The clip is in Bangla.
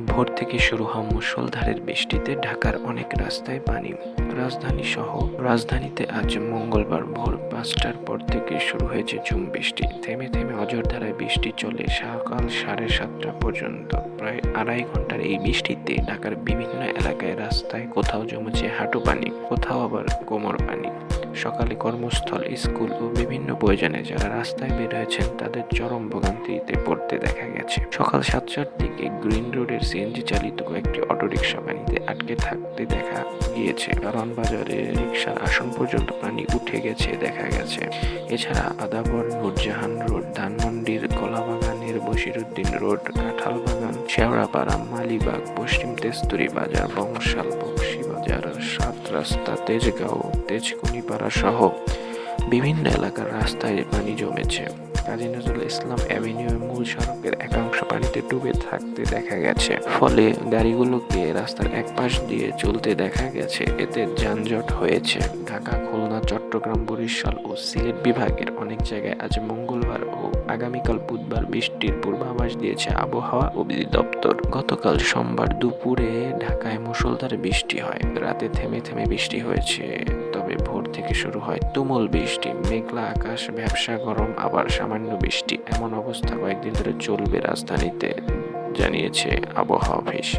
ভোর থেকে শুরু হওয়া মুষলধারের বৃষ্টিতে ঢাকার অনেক রাস্তায় পানি। রাজধানী সহ রাজধানীতে আজ মঙ্গলবার ভোর পাঁচটার পর থেকে শুরু হয়েছে ঝুম বৃষ্টি। থেমে থেমে অজর ধারায় বৃষ্টি চলে সকাল সাড়ে সাতটা পর্যন্ত। প্রায় আড়াই ঘণ্টার এই বৃষ্টিতে ঢাকার বিভিন্ন এলাকায় রাস্তায় কোথাও জমেছে হাঁটু পানি, কোথাও আবার কোমর পানি। সকালে কর্মস্থল, স্কুল ও বিভিন্ন প্রয়োজনে যারা রাস্তায় বের হয়েছেন, তাদের চরম ভোগান্তিতে পড়তে দেখা গেছে। সকাল সাতটার দিকে গ্রিন রোডের সিএনজি চালিত কয়েকটি অটোরিকশা পানিতে আটকে থাকতে দেখা গিয়েছে। কারণ বাজারে রিক্সার আসন পর্যন্ত পানি উঠে গেছে, দেখা গেছে। এছাড়া আদাবর, নূরজাহান রোড, ধানমন্ডির কলাবাগানের বশিরুদ্দিন রোড, কাঁঠালবাগান, শেওড়াপাড়া, মালিবাগ, পশ্চিম তেস্তুরি বাজার বংশাল রাস্তা, তেজগাঁও, তেজকুনিপাড়া সহ বিভিন্ন এলাকার রাস্তায় পানি জমেছে। কাজী নজরুল ইসলাম অ্যাভিনিউ, মূল সড়কের একাংশ পানিতে ডুবে থাকতে দেখা গেছে। ফলে গাড়িগুলোকে রাস্তার এক পাশ দিয়ে চলতে দেখা গেছে। এতে যানজট হয়েছে। ঢাকা, খুলনা, চট্টগ্রাম, বরিশাল ও সিলেট বিভাগের অনেক জায়গায় আজ মঙ্গলবার ও আগামীকাল বুধবার বৃষ্টির পূর্বাভাস দিয়েছে আবহাওয়া অধিদপ্তর। গতকাল সোমবার দুপুরে ঢাকায় মুষলধারে বৃষ্টি হয়। রাতে থেমে থেমে বৃষ্টি হয়েছে। তবে ভোর থেকে শুরু হয় তুমুল বৃষ্টি, মেঘলা আকাশ, ব্যবসা গরম, আবার সামান্য বৃষ্টি। এমন অবস্থা কয়েকদিন ধরে চলবে রাজধানীতে, জানিয়েছে আবহাওয়া অফিস।